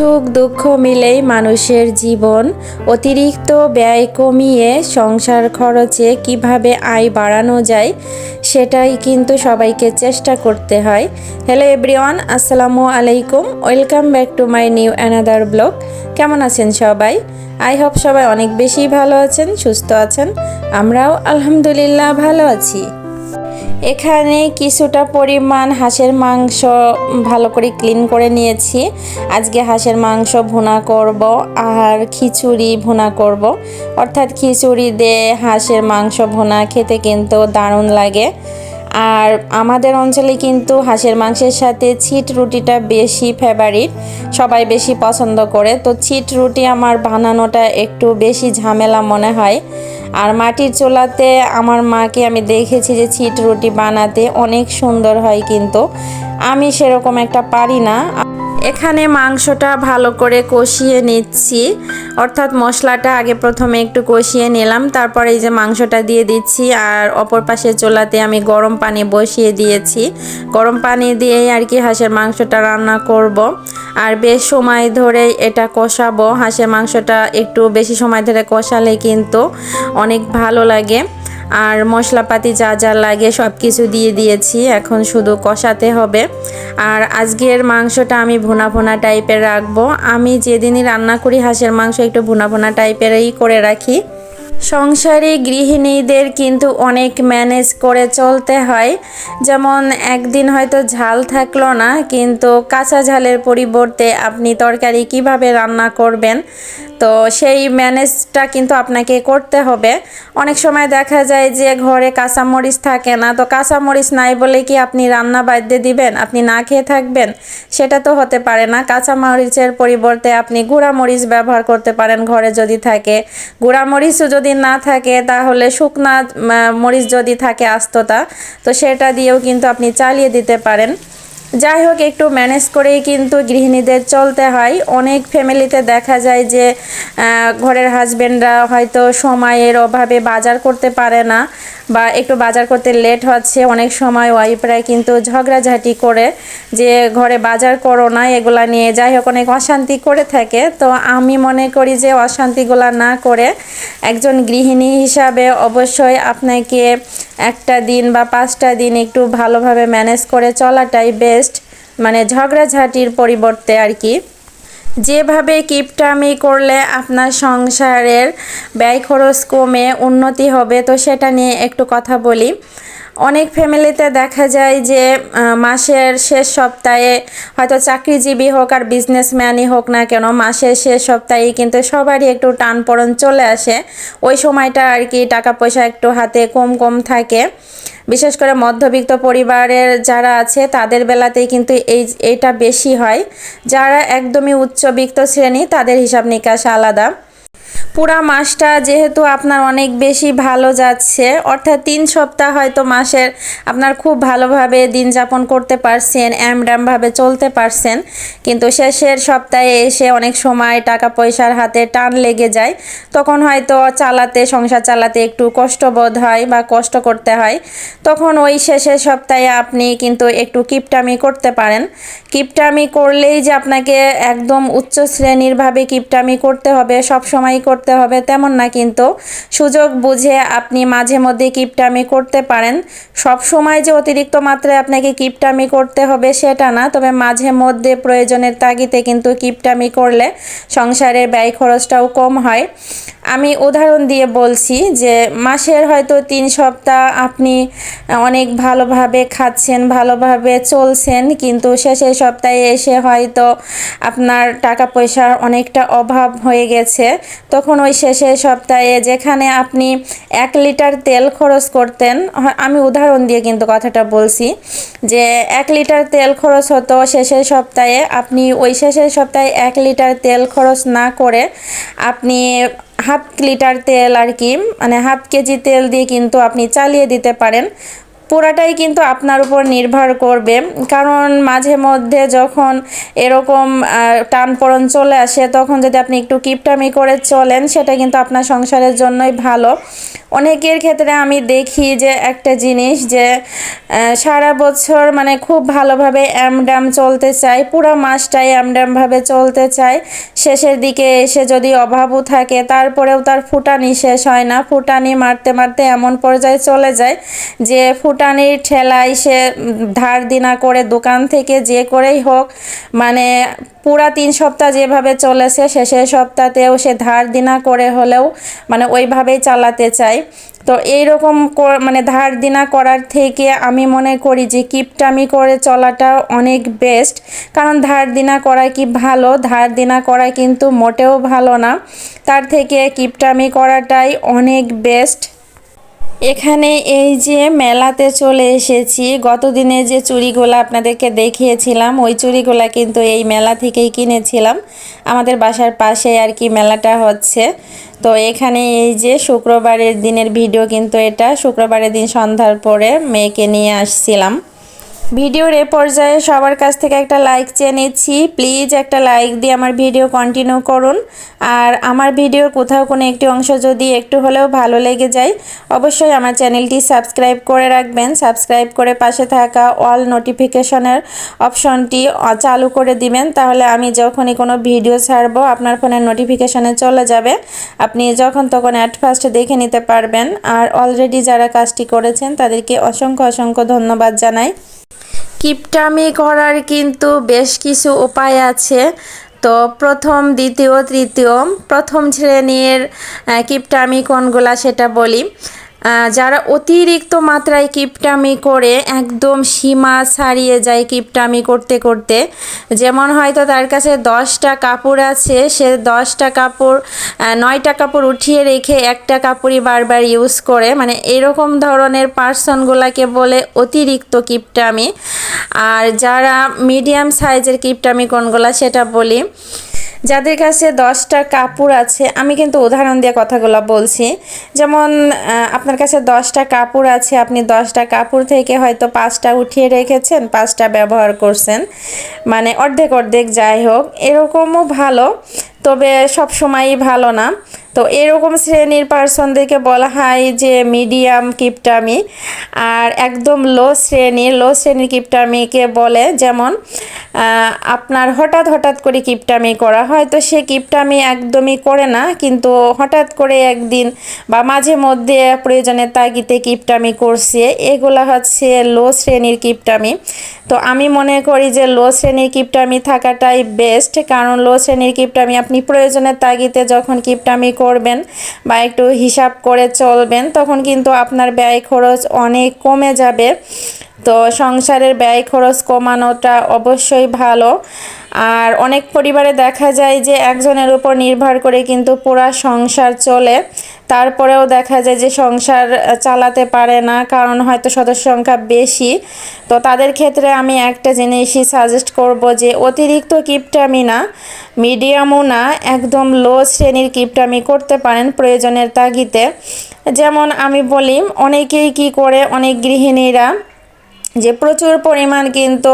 সুখ দুঃখ মিলেই মানুষের জীবন। অতিরিক্ত ব্যয় কমিয়ে সংসার খরচে কীভাবে আয় বাড়ানো যায়, সেটাই কিন্তু সবাইকে চেষ্টা করতে হয়। হ্যালো এভরিওয়ান আসসালামু আলাইকুম। Welcome back to my new another blog কেমন আছেন সবাই? আই হোপ সবাই অনেক বেশি ভালো আছেন, সুস্থ আছেন। আমরাও আলহামদুলিল্লাহ ভালো আছি। এখানে কিছুটা পরিমাণ হাঁসের মাংস ভালো করে ক্লিন করে নিয়েছি। আজকে হাঁসের মাংস ভুনা করব আর খিচুড়ি ভুনা করব। অর্থাৎ খিচুড়ি দিয়ে হাঁসের মাংস ভুনা খেতে কিন্তু দারুণ লাগে। আর আমাদের অঞ্চলে কিন্তু হাঁসের মাংসের সাথে ছিট রুটিটা বেশি ফেভারিট সবাই বেশি পছন্দ করে। তো ছিট রুটি আমার বানানোটা একটু বেশি ঝামেলা মনে হয়। আর মাটির চোলাতে আমার মাকে আমি দেখেছি যে ছিট রুটি বানাতে অনেক সুন্দর হয় কিন্তু। আমি সেরকম একটা পারি না। এখানে মাংসটা ভালো করে কষিয়ে নিচ্ছি। অর্থাৎ মশলাটা আগে প্রথমে একটু কষিয়ে নিলাম, তারপরে এই যে মাংসটা দিয়ে দিচ্ছি, আর অপর পাশে চোলাতে আমি গরম পানি বসিয়ে দিয়েছি। গরম পানি দিয়েই আর কি হাঁসের মাংসটা রান্না করব। আর বেশ সময় ধরে এটা কষাবো, হাঁসের মাংসটা একটু বেশি সময় ধরে কষালে কিন্তু অনেক ভালো লাগে। আর মশলাপাতি যা যা লাগে সব কিছু দিয়ে দিয়েছি, এখন শুধু কষাতে হবে। আর আজকের মাংসটা আমি ভুনা ভুনা টাইপের রাখব। আমি যেদিনই রান্না করি, হাঁসের মাংস একটু ভুনা ভুনা টাইপেরই করে রাখি। সংসারে গৃহিণীদের কিন্তু অনেক ম্যানেজ করে চলতে হয়। যেমন একদিন হয়তো ঝাল থাকল না, কিন্তু কাঁচা ঝালের পরিবর্তে আপনি তরকারি কীভাবে রান্না করবেন? তো সেই ম্যানেজটা কিন্তু আপনাকে করতে হবে। অনেক সময় দেখা যায় যে ঘরে কাঁচামরিচ থাকে না, তো কাঁচামরিচ নাই বলে কি আপনি রান্না বাদ্যে দিবেন? আপনি না খেয়ে থাকবেন? সেটা তো হতে পারে না। কাঁচামরিচের পরিবর্তে আপনি গুঁড়ামরিচ ব্যবহার করতে পারেন ঘরে যদি থাকে। গুঁড়ামরিচও যদি না থাকে তাহলে শুকনা মরিচ যদি থাকে আস্ততা তো সেটা দিয়েও কিন্তু আপনি চালিয়ে দিতে পারেন। যাই হোক একটু ম্যানেজ করেই কিন্তু গৃহিণীদের চলতে হয়। অনেক ফ্যামিলিতে দেখা যায় যে ঘরের হাজব্যান্ডরা হয়তো সময়ের অভাবে বাজার করতে পারে না বা একটু বাজার করতে লেট হচ্ছে। অনেক সময় ওয়াইফরা কিন্তু ঝগড়াঝাটি করে যে, ঘরে বাজার করো না, এগুলা নিয়ে। যাই হোক অনেক অশান্তি করে থাকে। তো আমি মনে করি যে, অশান্তিগুলা না করে একজন গৃহিণী হিসাবে অবশ্যই আপনাকে একটা দিন বা পাঁচটা দিন একটু ভালোভাবে ম্যানেজ করে চলাটাই বেস্ট মানে ঝগড়াঝাটির পরিবর্তে আর কি। যেভাবে কিপটামি করলে আপনার সংসারের ব্যয় খরচ কমে উন্নতি হবে, তো সেটা নিয়ে একটু কথা বলি। অনেক ফ্যামিলিতে দেখা যায় যে মাসের শেষ সপ্তাহে হয়তো চাকরিজীবী হোক আর বিজনেসম্যানই হোক না কেন, মাসের শেষ সপ্তাহে কিন্তু সবারই একটু টানপড়ন চলে আসে। ওই সময়টা আর কি টাকা পয়সা একটু হাতে কম কম থাকে। বিশেষ করে মধ্যবিত্ত পরিবারের যারা আছে, তাদের বেলাতেই কিন্তু এই, এটা বেশি হয়। যারা একদমই উচ্চবিত্ত শ্রেণি, তাদের হিসাব নিকাশ আলাদা। পুরা মাসটা যেহেতু আপনার অনেক বেশি ভালো যাচ্ছে, অর্থাৎ তিন সপ্তাহ হয়তো মাসের আপনার খুব ভালোভাবে দিন যাপন করতে পারছেন, অ্যামড্যামভাবে চলতে পারছেন, কিন্তু শেষের সপ্তাহে এসে অনেক সময় টাকা পয়সার হাতে টান লেগে যায়, তখন হয়তো চালাতে, সংসার চালাতে একটু কষ্টবোধ হয় বা কষ্ট করতে হয়, তখন ওই শেষের সপ্তাহে আপনি কিন্তু একটু কিপটামি করতে পারেন। কিপটামি করলেই যে আপনাকে একদম উচ্চ শ্রেণীরভাবে কিপটামি করতে হবে সব সময় করতে হবে, তেমন না কিন্তু। সুযোগ বুঝে আপনি মাঝে মধ্যে কিপটামি করতে পারেন। সব সময় যে অতিরিক্ত মাত্রায় আপনাকে কিপটামি করতে হবে সেটা না, তবে মাঝে মধ্যে প্রয়োজনের তাগিতে কিন্তু কিপটামি করলে সংসারের ব্যয় খরচটাও কম হয়। আমি উদাহরণ দিয়ে বলছি যে মাসের হয়তো তিন সপ্তাহ আপনি অনেক ভালোভাবে খাচ্ছেন, ভালোভাবে চলছেন, কিন্তু শেষের সপ্তাহে এসে হয়তো আপনার টাকা পয়সার অনেকটা অভাব হয়ে গেছে। তখন ওই শেষের সপ্তাহে যেখানে আপনি এক লিটার তেল খরচ করতেন আমি উদাহরণ দিয়ে কিন্তু কথাটা বলছি যে এক লিটার তেল খরচ হতো শেষের সপ্তাহে, আপনি ওই শেষের সপ্তাহে এক লিটার তেল খরচ না করে আপনি হাফ লিটার তেল আর কি মানে হাফ কেজি তেল দিয়ে কিন্তু আপনি চালিয়ে দিতে পারেন। পুরাটাই কিন্তু আপনার উপর নির্ভর করবে, কারণ মাঝে মধ্যে যখন এরকম টানপড়ন চলে আসে, তখন যদি আপনি একটু কিপটামি করে চলেন, সেটা কিন্তু আপনার সংসারের জন্যই ভালো। অনেকের ক্ষেত্রে আমি দেখি যে একটা জিনিস যে সারা বছর মানে খুব ভালোভাবে অ্যামডাম চলতে চায়, পুরো মাসটাই অ্যামডামভাবে চলতে চায়। শেষের দিকে এসে যদি অভাবও থাকে, তারপরেও তার ফুটানি শেষ হয় না। ফুটানি মারতে মারতে এমন পর্যায়ে চলে যায় যে, ফুটানির ঠেলায় সে ধার দিনা করে দোকান থেকে যে করেই হোক মানে পুরা তিন সপ্তাহ যেভাবে চলেছে, শেষের সপ্তাহতেও সে ধার দিনা করে হলেও মানে ওইভাবেই চালাতে চায়। তো এইরকম মানে ধার দিনা করার থেকে আমি মনে করি যে কিপটামি করে চলাটা অনেক বেস্ট কারণ ধার দিনা করা কি ভালো? ধার দিনা করা কিন্তু মোটেও ভালো না। তার থেকে কিপটামি করাটাই অনেক বেস্ট এখানে এই যে মেলাতে চলে এসেছি, গতদিনে যে চুড়িগুলো আপনাদেরকে দেখিয়েছিলাম, ওই চুড়িগুলো কিন্তু এই মেলা থেকেই কিনেছিলাম। আমাদের বাসার পাশে আর কি মেলাটা হচ্ছে। তো এখানে এই যে শুক্রবারের দিনের ভিডিও কিন্তু এটা। শুক্রবারের দিন সন্ধ্যার পরে মেয়েকে নিয়ে আসছিলাম। ভিডিওর এ পর্যায়ে সবার কাছ থেকে একটা লাইক চেয়ে নিচ্ছি। প্লিজ একটা লাইক দিয়ে আমার ভিডিও কন্টিনিউ করুন। আর আমার ভিডিওর কোথাও কোনো একটি অংশ যদি একটু হলেও ভালো লেগে যায়, অবশ্যই আমার চ্যানেলটি সাবস্ক্রাইব করে রাখবেন। সাবস্ক্রাইব করে পাশে থাকা অল নোটিফিকেশনের অপশনটি চালু করে দিবেন। তাহলে আমি যখনই কোনো ভিডিও ছাড়বো, আপনার ফোনের নোটিফিকেশানে চলে যাবে। আপনি যখন তখন অ্যাট ফার্স্ট দেখে নিতে পারবেন। আর অলরেডি যারা কাজটি করেছেন, তাদেরকে অসংখ্য অসংখ্য ধন্যবাদ জানাই। কিপটামি করার কিন্তু বেশ কিছু উপায় আছে। তো প্রথম, দ্বিতীয়, তৃতীয়, প্রথম শ্রেণির কিপটামি কোনগুলা সেটা বলি। যারা অতিরিক্ত মাত্রায় কিপটামি করে একদম সীমা ছাড়িয়ে যায় কিপটামি করতে করতে, যেমন হয়তো তার কাছে দশটা কাপড় আছে, সে দশটা কাপড় নয়টা কাপড় উঠিয়ে রেখে একটা কাপড়ই বারবার ইউজ করে। মানে এরকম ধরনের পার্সনগুলোকে বলে অতিরিক্ত কিপটামি। আর যারা মিডিয়াম সাইজের কিপটামি কোনগুলা সেটা বলি। যাদের কাছে দশটা কাপড় আছে, আমি কিন্তু উদাহরণ দিয়ে কথাগুলো বলছি। যেমন আপনার কাছে দশটা কাপড় আছে, আপনি দশটা কাপড় থেকে হয়তো পাঁচটা উঠিয়ে রেখেছেন, পাঁচটা ব্যবহার করছেন। মানে অর্ধেক অর্ধেক যাই হোক, এরকমও ভালো, তবে সব সময়ই ভালো না। তো এরকম শ্রেণির পার্সনদেরকে বলা হয় যে মিডিয়াম কিপটামি আর একদম লো শ্রেণির লো শ্রেণির কিপটামিকে বলে যেমন আপনার হঠাৎ হঠাৎ করে কিপটামি করা হয়তো সে কিপটামি একদমই করে না, কিন্তু হঠাৎ করে একদিন বা মাঝে মধ্যে প্রয়োজনে তাগিতে কিপটামি করছে। এগুলা হচ্ছে লো শ্রেণির কিপটামি তো আমি মনে করি যে লো শ্রেণির কিপটামি থাকাটাই বেস্ট কারণ লো শ্রেণির কিপটামি আপনি প্রয়োজনের তাগিতে যখন কিপটামি করবেন বা একটু হিসাব করে চলবেন, তখন কিন্তু আপনার ব্যয় খরচ অনেক কমে যাবে। তো সংসারের ব্যয় খরচ কমানোটা অবশ্যই ভালো। আর অনেক পরিবারে দেখা যায় যে একজনের উপর নির্ভর করে কিন্তু পুরা সংসার চলে। তারপরেও দেখা যায় যে সংসার চালাতে পারে না, কারণ হয়তো সদস্য সংখ্যা বেশি। তো তাদের ক্ষেত্রে আমি একটা জিনিসই সাজেস্ট করব যে অতিরিক্ত কিপটামি না মিডিয়ামও না, একদম লো শ্রেণির কিপটামি করতে পারেন প্রয়োজনের তাগিতে যেমন আমি বলি, অনেকেই কি করে, অনেক গৃহিণীরা যে প্রচুর পরিমাণ কিন্তু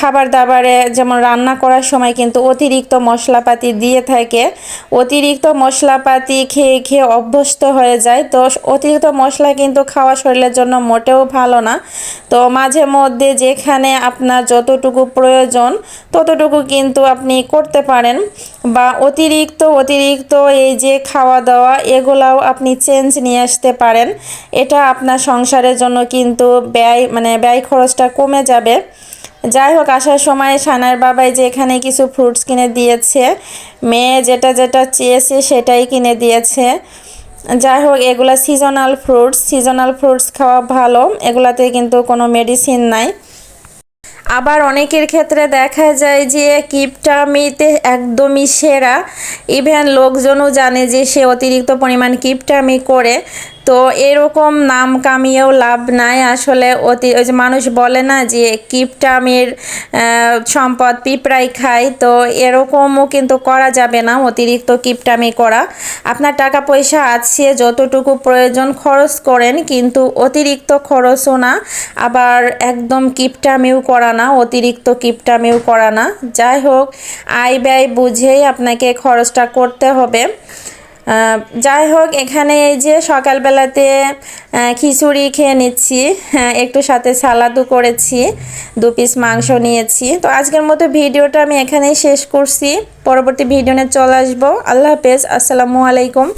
খাবার দাবারে যেমন রান্না করার সময় কিন্তু অতিরিক্ত মশলাপাতি দিয়ে থাকে। অতিরিক্ত মশলাপাতি খেয়ে খেয়ে অভ্যস্ত হয়ে যায়। তো অতিরিক্ত মশলা কিন্তু খাওয়া শরীরের জন্য মোটেও ভালো না। তো মাঝে মধ্যে যেখানে আপনার যতটুকু প্রয়োজন, ততটুকু কিন্তু আপনি করতে পারেন। বা অতিরিক্ত অতিরিক্ত এই যে খাওয়া দাওয়া এগুলাও আপনি চেঞ্জ নিয়ে আসতে পারেন। এটা আপনার সংসারের জন্য কিন্তু ব্যয় মানে ব্যয় খরচটা কমে যাবে। যাই হোক, আসার সময় সানার বাবাই যে এখানে কিছু ফ্রুটস কিনে দিয়েছে, মেয়ে যেটা যেটা চেয়েছে সেটাই কিনে দিয়েছে। যাই হোক, এগুলা সিজনাল ফ্রুটস সিজনাল ফ্রুটস খাওয়া ভালো, এগুলাতে কিন্তু কোনো মেডিসিন নাই। আবার অনেকের ক্ষেত্রে দেখা যায় যে কিপটামিতে একদমই সেরা। ইভেন লোকজনও জানে যে সে অতিরিক্ত পরিমাণ কিপটামি করে। তো এরকম নাম কামিয়েও লাভ নাই। আসলে অতি ওই যে মানুষ বলে না যে, কিপটামির সম্পদ পিঁপড়াই খায়। তো এরকমও কিন্তু করা যাবে না অতিরিক্ত কিপটামি করা। আপনার টাকা পয়সা আছে, যতটুকু প্রয়োজন খরচ করেন, কিন্তু অতিরিক্ত খরচও না। আবার একদম কিপটামিও করা না, অতিরিক্ত কিপটামিও করা না। যাই হোক, আয় ব্যয় বুঝেই আপনাকে খরচটা করতে হবে। যাই হোক এখানে এই যে সকালবেলাতে খিচুড়ি খেয়ে নিচ্ছি হ্যাঁ, একটু সাথে সালাদও করেছি দু পিস মাংস নিয়েছি। তো আজকের মতো ভিডিওটা আমি এখানেই শেষ করছি। পরবর্তী ভিডিও নিয়ে চলে আসব। আল্লাহ হাফেজ আসসালামু আলাইকুম।